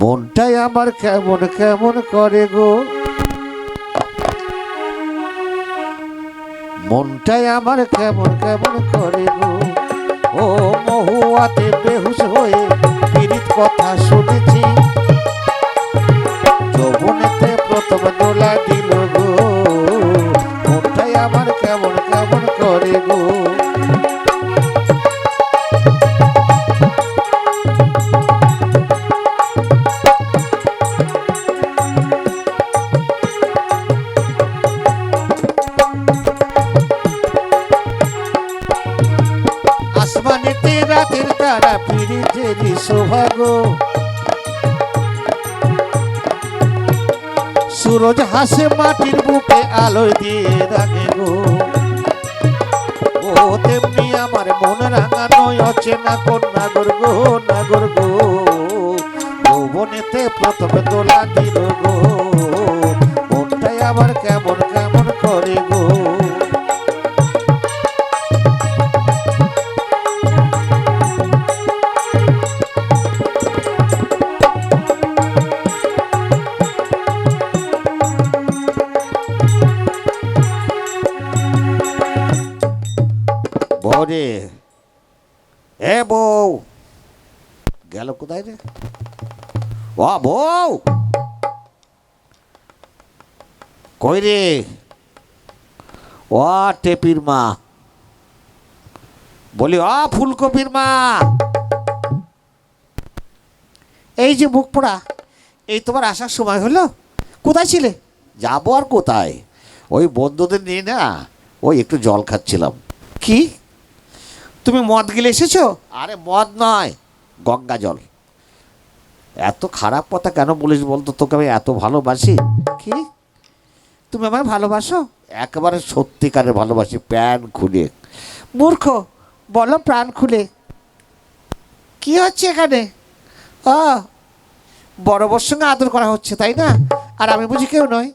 মনটাই আমার কেমন কেমন করে গো? মনটাই আমার কেমন কেমন করে গো? ও মহুয়াতে বেহুশ হয়ে কথা শুনেছি। হাসে মাটির বুকে আলোয় দিয়ে রাখে গো। ও তেমনি আমার মন রাঙানো অচেনা কোন নাগর গো নাগর গো ভুবনেতে প্রথমে দোলা দিল গো। মনটাই আবার কেমন কেমন ও বউ কই রে? ও টেপির মা বলি অ ফুলকপির মা এই যে মুখ পোড়া, এই তোমার আসার সময় হলো? কোথায় ছিলে? যাব আর কোথায়? ওই বন্ধুদের নিয়ে না, ওই একটু জল খাচ্ছিলাম। কি? তুমি মদ গিলে এসেছ? আরে মদ নয়, গঙ্গা জল। এত খারাপ কথা কেন বলিস বলতো? তোকে আমি এত ভালোবাসি। কি? তুমি আমায় ভালোবাসো? একেবারে সত্যিকারের ভালোবাসি প্যান খুলে। মূর্খ বলো প্রাণ খুলে। কি হচ্ছে এখানে? ও বড় বড় সঙ্গে আদর করা হচ্ছে তাই না? আর আমি বুঝি কেউ নয়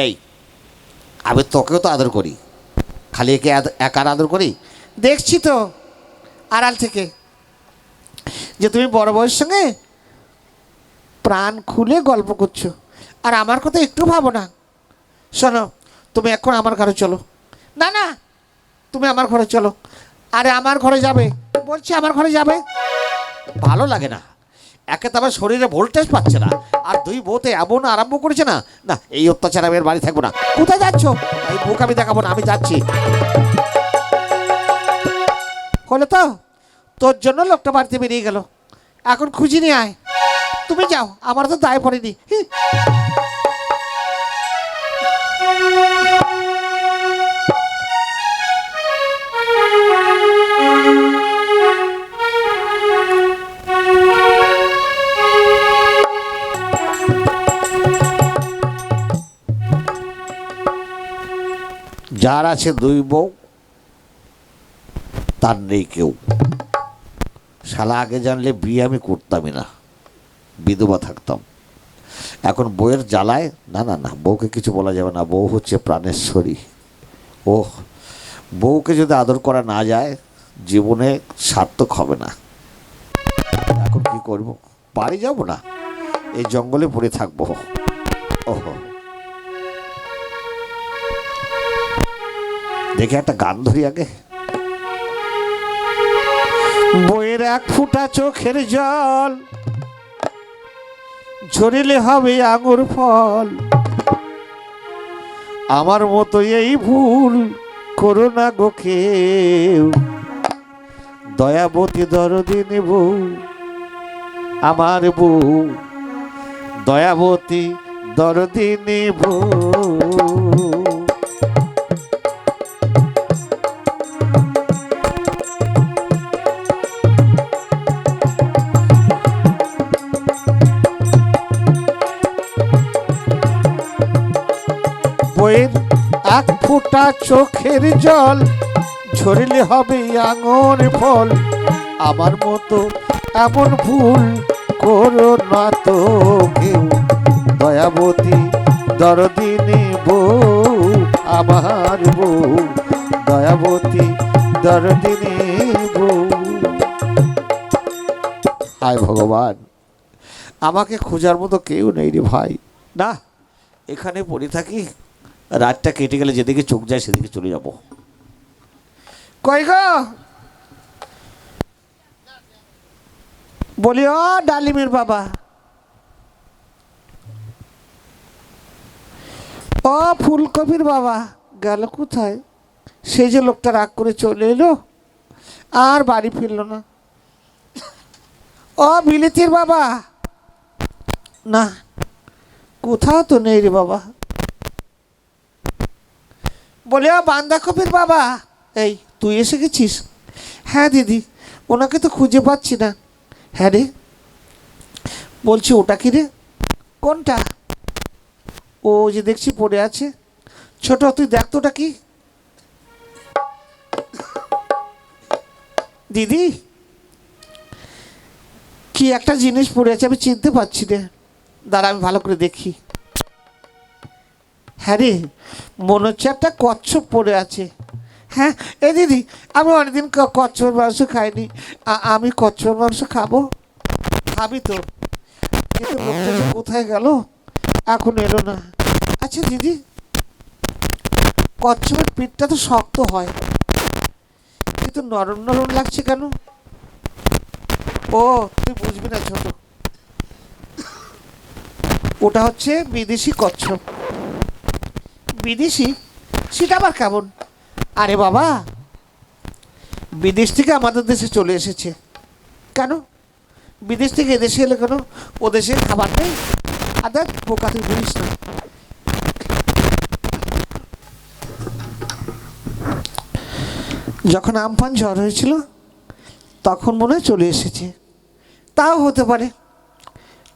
এই আমি তোকেও তো আদর করি। খালি একে একার আদর করি? দেখছি তো। আড়াল থেকে, যে তুমি বড় বউয়ের সঙ্গে প্রাণ খুলে গল্প করছ। আর আমার কথা একটু ভাবো না। শোনো, তুমি এখন আমার ঘরে চলো। না না, তুমি আমার ঘরে চলো। আরে, আমার ঘরে যাবে? বলছি আমার ঘরে যাবে? ভালো লাগে না। একে তো আমার শরীরে ভোল্টেজ পাচ্ছে না। আর দুই বউতে এমন আরম্ভ করেছে না। না, এই অত্যাচার আমি বাড়ি থাকব না। কোথায় যাচ্ছ? এই বুক আমি দেখাবো না, আমি যাচ্ছি। হলো তো, তোর জন্য লোকটা বাড়িতে বেরিয়ে গেল। এখন খুঁজি নিয়ে আয়। তুমি যাও, আমার তো দায় পড়েনি। যার আছে দুই বউ তার নেই কেউ। শালা, আগে জানলে বিয়ে আমি করতামই না। বিধবা থাকতাম। এখন বউয়ের জ্বালায়, না না না, বউকে কিছু বলা যাবে না। বউ হচ্ছে প্রাণেশ্বরী। ও বউকে যদি আদর করা না যায়, জীবনে সার্থক হবে না। এখন কি করব? বাড়ি যাব না? এই জঙ্গলে পড়ে থাকব। ওহো। দেখে একটা গান ধরি আগে। বইয়ের এক ফুটা চোখের জল, ঝরিলে হবে আঙুর ফল। আমার মতো এই ভুল করো না গো কেউ। দয়াবতী দরদিন বউ, আমার বউ। দয়াবতী দরদিনী বউ। বইয়ের এক ফোঁটা চোখের জল, ঝরিলে হবে আঙুর ফল। আমার মতো এমন ভুল করো না তো কেউ। দয়াবতী দরদিনী বউ, আমার বউ। দয়াবতী দরদিনী বউ। হায় ভগবান, আমাকে খোঁজার মতো কেউ নেই রে ভাই। না, এখানে পড়ে থাকি? রাতটা কেটে গেলে যেদিকে চোখ যায় সেদিকে চলে যাব। কই গো? বলি, ও ডালিমের বাবা। ও ফুলকপির বাবা, গেল কোথায়? সেই যে লোকটা রাগ করে চলে এলো, আর বাড়ি ফিরলো না। ও বিলিতির বাবা। না, কোথাও তো নেই রে বাবা। বলে বান্দাকপির বাবা। এই, তুই এসে গেছিস? হ্যাঁ দিদি, ওনাকে তো খুঁজে পাচ্ছি না। হ্যাঁ রে। বলছি, ওটা কি রে? কোনটা? ও যে দেখছি, পড়ে আছে। ছোট, তুই দেখ তো ওটা কি? দিদি? কি একটা জিনিস পড়ে আছে, আমি চিনতে পারছি রে। দাঁড়া, আমি ভালো করে দেখি। হ্যাঁ রে, মনে হচ্ছে একটা কচ্ছপ পড়ে আছে। হ্যাঁ এ দিদি, আমি অনেকদিন ক- কচ্ছপের মাংস খাইনি। আমি কচ্ছপের মাংস খাব? খাবি তো। কোথায় গেল? এখন এলো না। আচ্ছা দিদি, কচ্ছপের পিঠটা তো শক্ত হয়। কিন্তু নরম নরম লাগছে কেন? ও, তুই বুঝবি না ছোট। ওটা হচ্ছে বিদেশি কচ্ছপ। বিদেশি, সেটা আবার কেমন? আরে বাবা, বিদেশ থেকে আমাদের দেশে চলে এসেছে। কেন? বিদেশ থেকে এদেশে এলে কেন? ও দেশে খাবার নেই? আর দেখ, বোকা তুই বুঝিস না। যখন আমফান ঝড় হয়েছিল, তখন মনে হয় চলে এসেছে। তাও হতে পারে।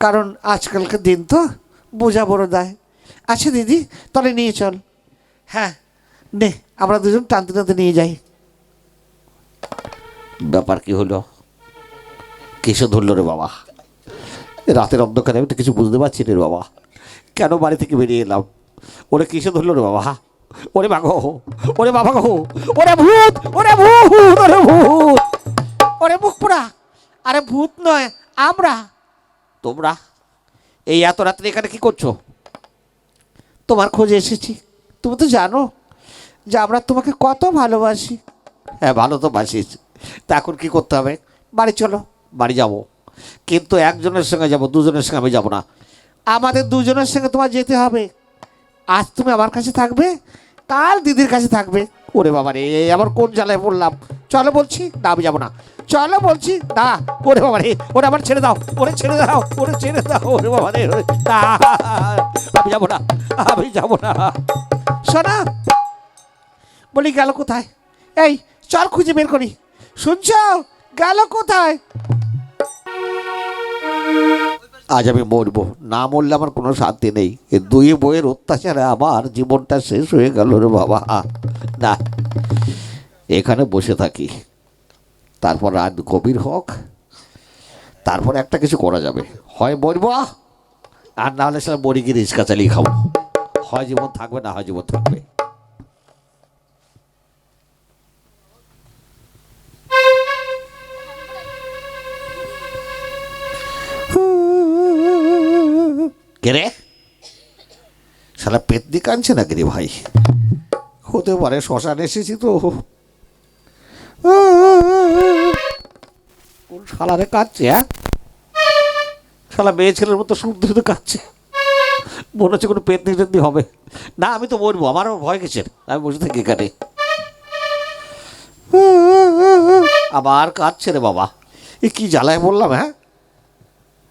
কারণ আজকালকার দিন তো বোঝা বড় দায়। আচ্ছা দিদি তাহলে নিয়ে চল। হ্যাঁ। নে আমরা দুজন টানতে টানতে নিয়ে যাই। ব্যাপার কি হলো? কিসে ধরলো রে বাবা? রাতের অন্ধকারে আমি তো কিছু বুঝতে পারছি না রে বাবা। কেন বাড়ি থেকে বেরিয়ে এলাম? ওরে কিসে ধরলো রে বাবা? ওরে বাঘো ওরে বাবা গো ওরে ভূত ওরে ভূত ওরে ভূত। ওরে মুখ পোড়া। আরে ভূত নয় আমরা। তোমরা? এই এত রাত্রে এখানে কি করছ? তোমার খোঁজে এসেছি। তুমি তো জানো যে আমরা তোমাকে কত ভালোবাসি। হ্যাঁ ভালো তো বাসিস। তা এখন কী করতে হবে? বাড়ি চলো। বাড়ি যাব। কিন্তু একজনের সঙ্গে যাব দুজনের সঙ্গে আমি যাব না। আমাদের দুজনের সঙ্গে তোমার যেতে হবে। আজ তুমি আমার কাছে থাকবে কাল দিদির কাছে থাকবে। ওরে বাবা রে আবার কোন জ্বালায় পড়লাম? চলো বলছি না আমি যাব না। চলো বলছি না ওরে বাবা রে, ওরে আবার ছেড়ে দাও, ওরে ছেড়ে দাও, ওরে ছেড়ে দাও, ওরে বাবা রে আমি যাব না, আমি যাব না। শোনা বলি গেল কোথায়? এই, চল খুঁজে বের করি। শুনছ? গেল কোথায়? আজ আমি মরবো। না মরলে আমার কোনো শান্তি নেই। এ দুই বইয়ের অত্যাচারে আমার জীবনটা শেষ হয়ে গেল রে বাবা। না, এখানে বসে থাকি। তারপর রাত গভীর হোক, তারপর একটা কিছু করা যাবে। হয় মরবো, আর না হলে সেটা মরি গিয়ে রিক্সা চালিয়ে খাব। হয় জীবন থাকবে, না হয় জীবন থাকবে। কে রে? সারা পেতনি কাঁদছে নাকি রে ভাই? হতে পারে শ্মশান এসেছি তো। কোন শালারে কাঁদছে হ্যাঁ? শালা মেয়ে ছেলের মতো শুনতে শুধু কাঁদছে। মনে হচ্ছে কোনো পেতনি টেতনি হবে। না আমি তো মরবো আমারও ভয় গেছে আমি বসে থাকি এখানে। আবার কাঁদছে রে বাবা। এ কি জ্বালায় বললাম হ্যাঁ?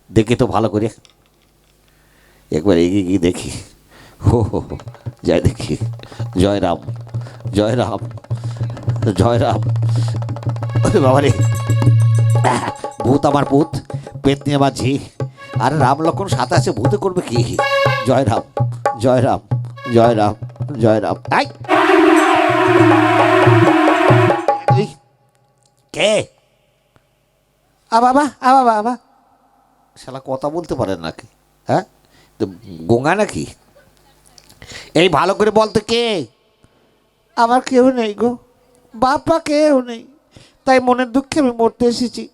দেখি তো ভালো করে। একবার এগিয়ে গিয়ে দেখি। হো হো হো, যাই দেখি। জয় রাম জয় রাম জয় রাম। ওরে বাবা রে ভূত আমার ভূত পেতনি আমার ঝি। আর রাম লক্ষণ সাথে আছে, ভূতে করবে কি? জয় রাম জয় রাম জয় রাম জয় রাম। আই কে? আ বাবা আ বাবা আবা শালা কথা বলতে পারেন নাকি? হ্যাঁ? তো গঙ্গা নাকি? এই ভালো করে বলতো কে? আমার কেউ নেই গো, বাপা কেউ নেই। তাই মনের দুঃখে আমি মরতে এসেছি।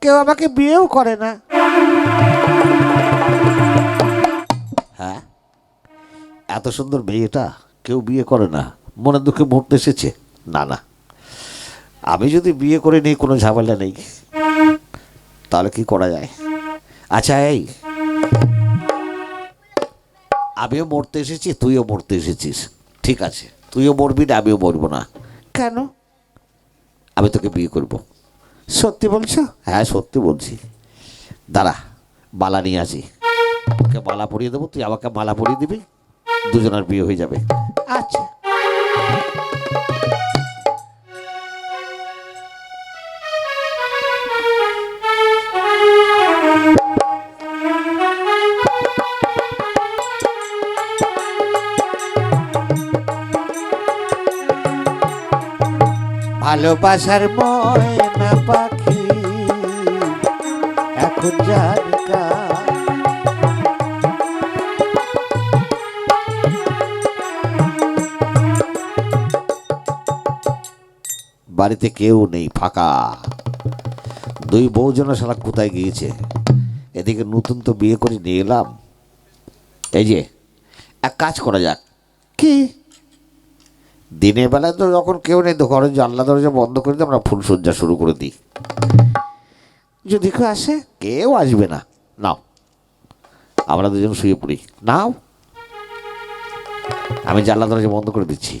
কেউ আমাকে বিয়েও করে না। হ্যাঁ? এত সুন্দর মেয়েটা কেউ বিয়ে করে না। মনের দুঃখে মরতে এসেছে? না না। আমি যদি বিয়ে করে নিই কোনো ঝামেলা নেই। তাহলে কি করা যায়? আচ্ছা এই। আমিও মরতে এসেছি তুইও মরতে এসেছিস। ঠিক আছে। তুইও মরবি না আমিও মরবো না। কেন? আমি তোকে বিয়ে করব। সত্যি বলছো? হ্যাঁ সত্যি বলছি। দাঁড়া মালা নিয়ে আসি। তোকে মালা পরিয়ে দেবো তুই আমাকে মালা পরিয়ে দিবি দুজনের বিয়ে হয়ে যাবে। আচ্ছা। ভালোবাসার ময়না পাখি, এখন যার। বাড়িতে কেউ নেই, ফাঁকা। দুই বউজনা শালা কোথায় গিয়েছে? এদিকে নতুন তো বিয়ে করে নিয়ে এলাম। এই যে, এক কাজ করা যাক। কি? দিনের বেলায় তো যখন কেউ নেই, তো ঘরের জানলা দরজা বন্ধ করে দিই আমরা ফুলসজ্জা শুরু করে দিই। যদি কেউ আসে, কেউ আসবে না। নাও, আমরা দুজন শুয়ে পড়ি। নাও। আমি জানলা দরজা বন্ধ করে দিচ্ছি।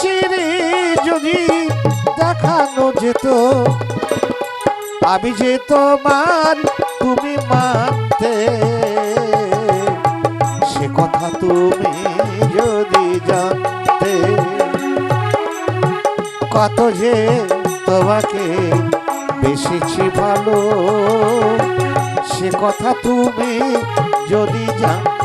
চিরে যদি দেখানো যেত, আমি যে তোমার তুমি মানতে। সে কথা তুমি যদি জানতে, কত যে তোমাকে বেশিছি ভালো, সে কথা তুমি যদি জানতে।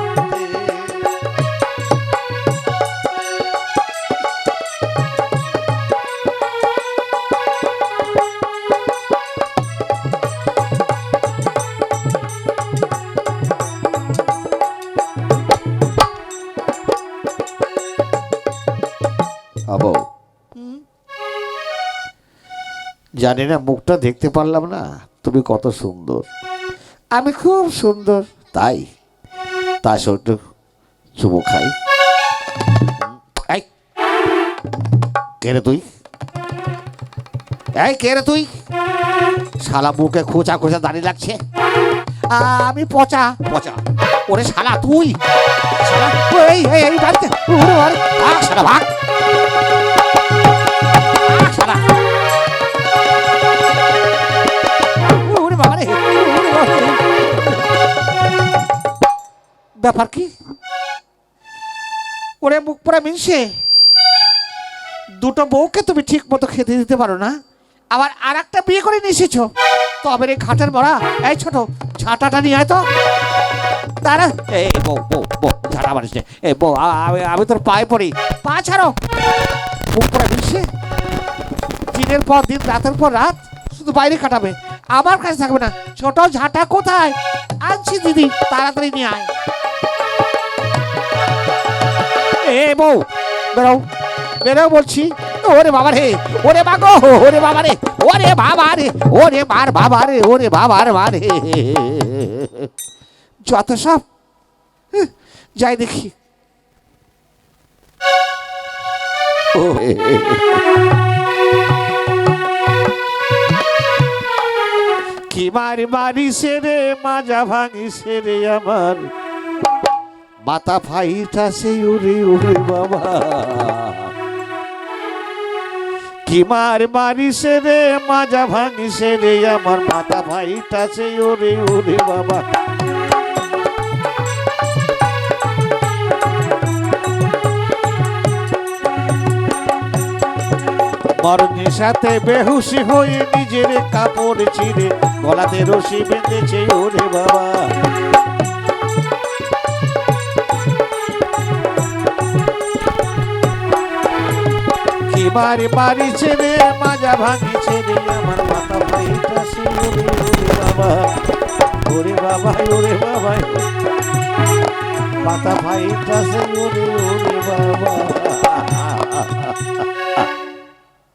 জানি না মুখটা দেখতে পারলাম না তুমি কত সুন্দর আমি খুব সুন্দর তাই তা একটু চুমু খাই কে তুই এই কে তুই শালা মুখে খোঁচা খোঁচা দাঁড়িয়ে লাগছে আমি পচা পচা ওরে শালা তুই শালা এই এই বাড়িতে শালা ভাগ, ব্যাপার ওরে মুখ পড়া মিনসে দুটো বউকে তুমি ঠিক মতো খেতে দিতে পারো না। আবার আর একটা বিয়ে করে নিয়ে তবে রে ঘাটের মরা। এই ছোট ঝাঁটাটা নিয়ে তো। তারা এই বউ বউ বউ ঝাঁটা মারিস এই বউ আমি তোর পায়ে পড়ি। পা ছাড়ো। মুখ পড়া মিনসে দিনের পর দিন, রাতের পর রাত শুধু বাইরে কাটাবে। আমার কাছে থাকবে না। ছোট ঝাঁটা কোথায়? আনছি দিদি, তাড়াতাড়ি নিয়ে আয়। বউ বেরো বেরো বলছি। ওরে বাবা রে, ওরে বাগো ওরে বাবা রে, ওরে বাবা রে, ওরে মার বাবা রে, ওরে বাবার মারে যত সব যাই দেখি। কি মারি মারি সেরে মাজা ভাঙি সেরে আমার। মাথা ফাইটা সেই উড়ে উড়ে বাবা। কি মার মারি সেরে মাজা ভাঙি সেরে আমার মাথা ফাইটা সেই উড়ে উড়ে বাবা। মরণের সাথে বেহুশি হয়ে নিজের কাপড় ছিঁড়ে, গলাতে রশি বেঁধেছে ওরে বাবা। বাড়ি বাড়ি ছেড়ে মাজা ভাঙি ছেড়ে আমার মাথা ভাইটাছে বাবা, ওরে বাবা ওরে বাবা, মাথা ভাইটাছে ওরে ওরে বাবা।